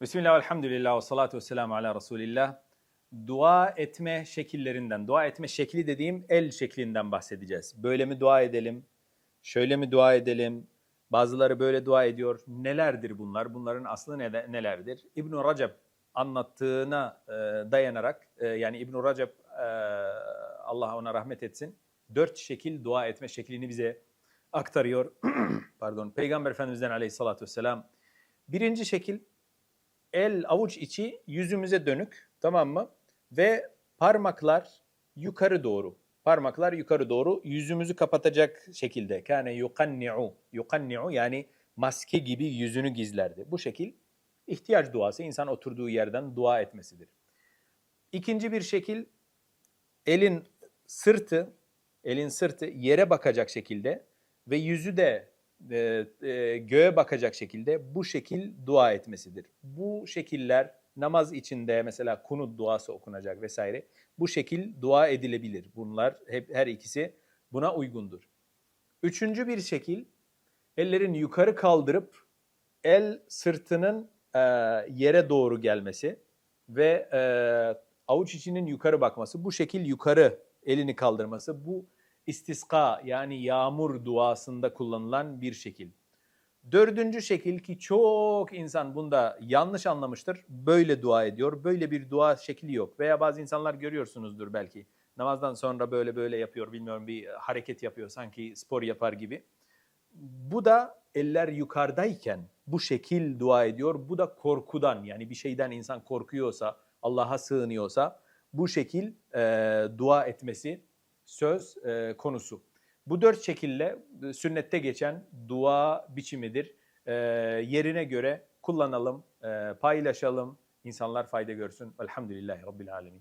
Bismillah, elhamdülillah ve salatu ve selamu ala Resulillah. Dua etme şekillerinden, dua etme şekli dediğim el şeklinden bahsedeceğiz. Böyle mi dua edelim, şöyle mi dua edelim, bazıları böyle dua ediyor. Nelerdir bunlar, bunların aslı ne- nelerdir? İbn-i Racab anlattığına e, dayanarak, e, yani İbn-i Racab e, Allah ona rahmet etsin, dört şekil dua etme şeklini bize aktarıyor. Pardon, Peygamber Efendimiz'den aleyhissalatü vesselam. Birinci şekil, el avuç içi yüzümüze dönük tamam mı? Ve parmaklar yukarı doğru. Parmaklar yukarı doğru yüzümüzü kapatacak şekilde. Kâne yukanni'u. Yukanni'u yani maske gibi yüzünü gizlerdi. Bu şekil ihtiyaç duası insan oturduğu yerden dua etmesidir. İkinci bir şekil elin sırtı elin sırtı yere bakacak şekilde ve yüzü de e, e, göğe bakacak şekilde bu şekil dua etmesidir. Bu şekiller namaz içinde mesela kunut duası okunacak vesaire. Bu şekil dua edilebilir. Bunlar hep her ikisi buna uygundur. Üçüncü bir şekil ellerin yukarı kaldırıp el sırtının e, yere doğru gelmesi ve e, avuç içinin yukarı bakması. Bu şekil yukarı elini kaldırması. Bu istiska yani yağmur duasında kullanılan bir şekil. Dördüncü şekil ki çok insan bunda yanlış anlamıştır. Böyle dua ediyor. Böyle bir dua şekli yok. Veya bazı insanlar görüyorsunuzdur belki. Namazdan sonra böyle böyle yapıyor. Bilmiyorum bir hareket yapıyor sanki spor yapar gibi. Bu da eller yukarıdayken bu şekil dua ediyor. Bu da korkudan yani bir şeyden insan korkuyorsa, Allah'a sığınıyorsa bu şekil e, dua etmesi söz e, konusu. Bu dört şekille e, sünnette geçen dua biçimidir. E, yerine göre kullanalım, e, paylaşalım, insanlar fayda görsün. Elhamdülillahi Rabbil Alemin.